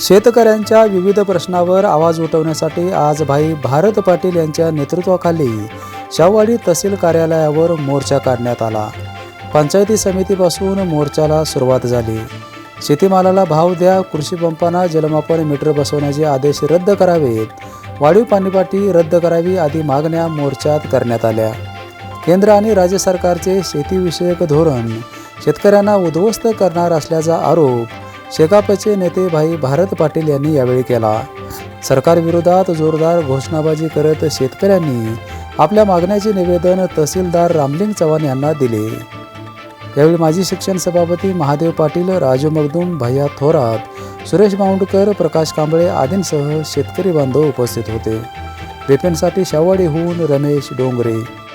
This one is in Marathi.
शेतकऱ्यांच्या विविध प्रश्नावर आवाज उठवण्यासाठी आज भाई भारत पाटील यांच्या नेतृत्वाखाली शाहवाडी तहसील कार्यालयावर मोर्चा काढण्यात आला. पंचायती समितीपासून मोर्चाला सुरुवात झाली. शेतीमालाला भाव द्या कृषी पंपांना जलमापन मीटर बसवण्याचे आदेश रद्द करावेत वाढीव पाणीपाटी रद्द करावी आदी मागण्या मोर्चात करण्यात आल्या. केंद्र आणि राज्य सरकारचे शेतीविषयक धोरण शेतकऱ्यांना उद्ध्वस्त करणार असल्याचा आरोप शेकापचे नेते भाई भारत पाटील यांनी यावेळी केला. सरकारविरोधात जोरदार घोषणाबाजी करत शेतकऱ्यांनी आपल्या मागण्याचे निवेदन तहसीलदार रामलिंग चव्हाण यांना दिले. यावेळी माजी शिक्षण सभापती महादेव पाटील राजू मगदूम भैया थोरात सुरेश माऊंडकर प्रकाश कांबळे आदींसह शेतकरी बांधव उपस्थित होते. बिपिनसाठी शावडीहून रमेश डोंगरे.